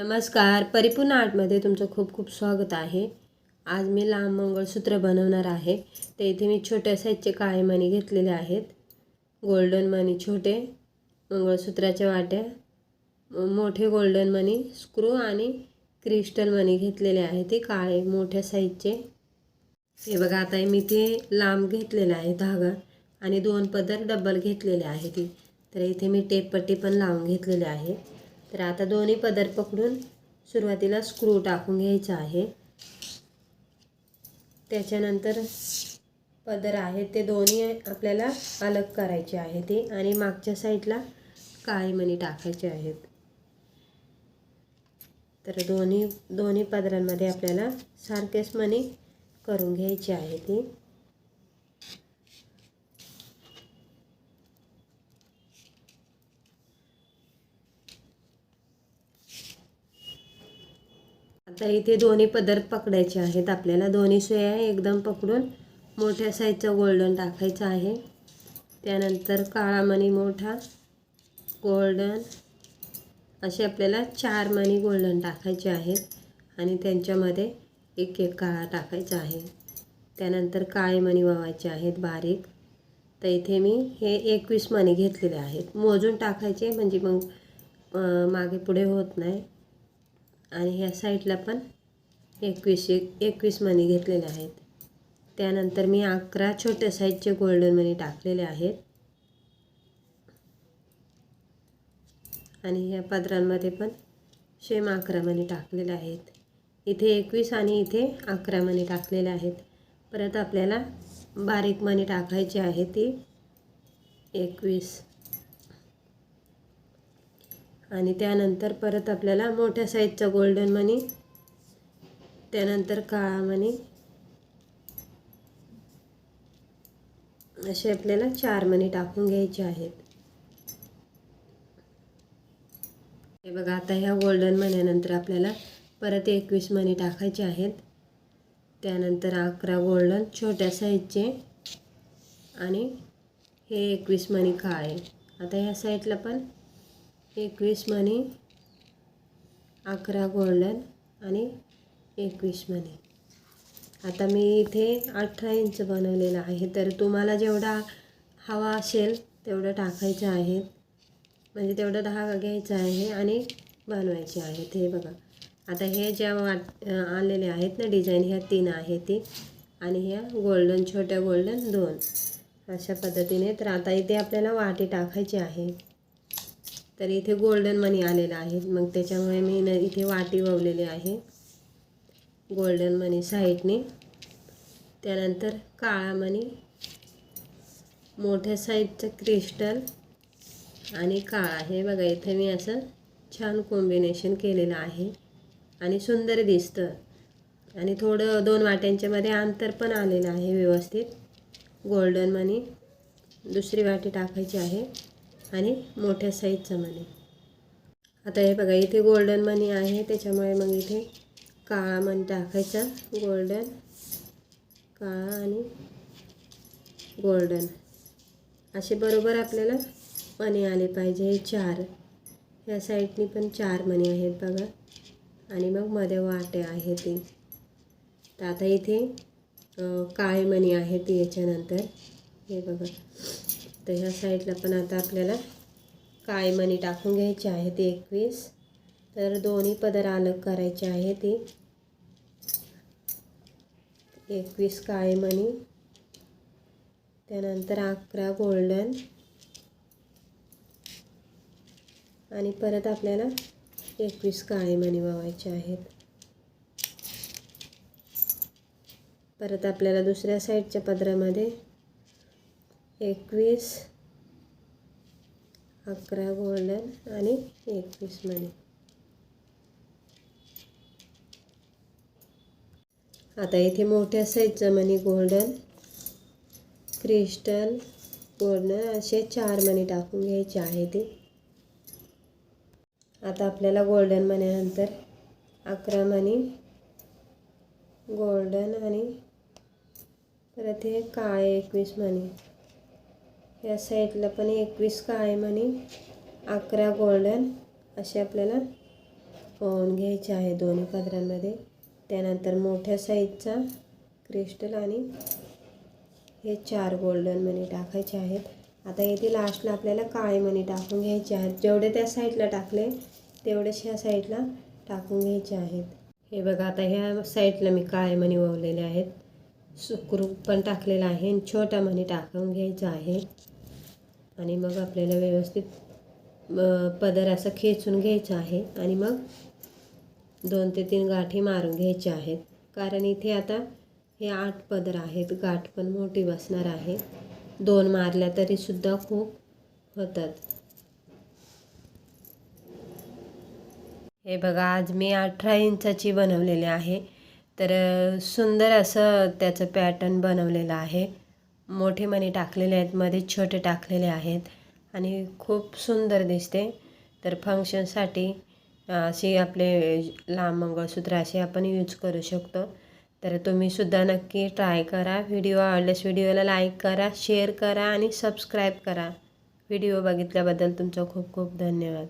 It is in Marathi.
नमस्कार. परिपूर्ण आर्टमध्ये तुमचं खूप खूप स्वागत आहे. आज मी लांब मंगळसूत्र बनवणार आहे. ते इथे मी छोट्या साईजचे काळे मणी घेतलेले आहेत. गोल्डन मणी छोटे मंगळसूत्राच्या वाट्या मोठे गोल्डन मणी स्क्रू आणि क्रिस्टल मणी घेतलेले आहे ते काळे मोठ्या साईजचे. हे बघा आता मी ते लांब घेतलेलं आहे धागा आणि दोन पदर डबल घेतलेले आहे ती तर इथे मी टेपपट्टी पण लावून घेतलेले आहे. तर आता दोन्ही पदर पकडून सुरुवातीला स्क्रू टाकून घ्यायचा आहे. त्याच्यानंतर पदर आहेत ते दोन्ही आपल्याला अलग करायचे आहे ते आणि मागच्या साईडला काळी मणी टाकायचे आहेत. तर दोन्ही दोन्ही पदरांमध्ये आपल्याला सारखेच मणी करून घ्यायची आहे ती. आता इथे दोन्ही पदर पकडायचे आहेत. आपल्याला दोन्ही सोया एकदम पकडून मोठ्या साईजचा गोल्डन टाकायचा आहे. त्यानंतर काळा मणी मोठा गोल्डन असे आपल्याला चार मणी गोल्डन टाकायचे आहेत. आणि त्यांच्यामध्ये एक एक काळा टाकायचा आहे. त्यानंतर काळे मणी वावायचे आहेत बारीक. तर इथे मी हे एकवीस मणी घेतलेले आहेत. मोजून टाकायचे म्हणजे मग मागे पुढे होत नाही. आणि ह्या साईडला पण एकवीस एक एकवीस मणी घेतलेले आहेत. त्यानंतर मी अकरा छोट्या साईजचे गोल्डन मनी टाकलेले आहेत. आणि ह्या पदरांमध्ये पण सेम अकरा मणी टाकलेले आहेत. इथे एकवीस आणि इथे अकरा मणी टाकलेले आहेत. परत आपल्याला बारीक मणी टाकायची आहे ती. एकवीस. आणि त्यानंतर परत आपल्याला मोठ्या साईजचा गोल्डन मनी त्यानंतर काळा मनी असे आपल्याला चार मणी टाकून घ्यायचे आहेत. हे बघा आता ह्या गोल्डन मनीनंतर आपल्याला परत एकवीस मणी टाकायचे आहेत. त्यानंतर अकरा गोल्डन छोट्या साईजचे आणि हे एकवीस मणी काळे. आता ह्या साईडला पण एकवीस मणी अकरा गोल्डन आणि एकवीस मणी. आता मी इथे अठरा इंच बनवलेलं आहे. तर तुम्हाला जेवढा हवा असेल तेवढं टाकायचं आहे. म्हणजे तेवढं धागा घ्यायचा आहे आणि बनवायचे आहेत हे बघा. आता हे ज्या वाट आलेले आहेत ना डिझाईन ह्या तीन आहे ती. आणि ह्या गोल्डन छोट्या गोल्डन दोन. अशा पद्धतीने. तर आता इथे आपल्याला वाटी टाकायची आहे. तर इथे गोल्डन मनी आलेला आहे. मग त्याच्यामुळे मी न इथे वाटी ववलेली आहे. गोल्डन मनी साईडने त्यानंतर काळा मनी मोठ्या साईजचं क्रिस्टल आणि काळा. हे बघा इथे मी असं छान कॉम्बिनेशन केलेलं आहे. आणि सुंदर दिसतं. आणि थोडं दोन वाट्यांच्यामध्ये अंतर पण आलेलं आहे व्यवस्थित. गोल्डन मनी दुसरी वाटी टाकायची आहे. आणि मोठ्या साईजचा मनी आता हे बघा इथे गोल्डन मनी आहे. त्याच्यामुळे मग इथे काळा मनी टाकायचा. गोल्डन काळा आणि गोल्डन असे बरोबर आपल्याला मनी आले पाहिजे. हे चार. ह्या साईडनी पण चार मनी आहेत बघा. आणि मग मध्ये वाटे आहे ती तर आता इथे काळे मणी आहेत याच्यानंतर. हे बघा. तर ह्या साईडला पण आता आपल्याला काळे मणी टाकून घ्यायचे आहेत एकवीस. तर दोन्ही पदर अलग करायचे आहे ती. एकवीस काळे मणी त्यानंतर अकरा गोल्डन आणि परत आपल्याला एकवीस काळे मणी वावायचे आहेत. परत आपल्याला दुसऱ्या साईडच्या पदरामध्ये एकवीस अकरा गोल्डन आणि एकवीस मणी आता इथे मोठ्या साईजचं मनी गोल्डन क्रिस्टल गोल्डन असे चार मणी टाकून घ्यायचे आहे ते. आता आपल्याला गोल्डन मण्यानंतर अकरा मणी गोल्डन आणि परत हे काळे एकवीस मणी या साईडला पण एकवीस कायम आणि अकरा गोल्डन असे आपल्याला ओवून घ्यायचे आहे दोन्ही पदरांमध्ये. त्यानंतर मोठ्या साईजचा क्रिस्टल आणि हे चार गोल्डन मनी टाकायचे आहेत. आता येथे लास्टला आपल्याला काळे मनी टाकून घ्यायचे आहेत. जेवढे त्या साईडला टाकले तेवढेच ह्या साईडला टाकून घ्यायचे आहेत. हे बघा आता ह्या साईडला मी काळे मनी ओवलेले आहेत. सुखरूप पण टाकलेला आहे आणि छोटा मणी टाकून घ्यायचा आहे. आणि मग आपल्याला व्यवस्थित पदर असं खेचून घ्यायचं आहे. आणि मग दोन ते तीन गाठी मारून घ्यायच्या आहेत. कारण इथे आता हे आठ पदर आहेत. गाठ पण मोठी बसणार आहे. दोन मारल्या तरीसुद्धा खूप होतात. हे बघा आज मी अठरा इंचाची बनवलेली आहे. तर सुंदर असं त्याचं पॅटर्न बनवलेलं आहे. मोठे मणी टाकलेले आहेत मध्ये छोटे टाकलेले आहेत आणि खूप सुंदर दिसते. तर फंक्शनसाठी असे आपले लांब मंगळसूत्र असे आपण यूज करू शकतो. तर तुम्हीसुद्धा नक्की ट्राय करा. व्हिडिओ आवडल्यास व्हिडिओला लाईक करा शेअर करा आणि सबस्क्राईब करा. व्हिडिओ बघितल्याबद्दल तुमचं खूप खूप धन्यवाद.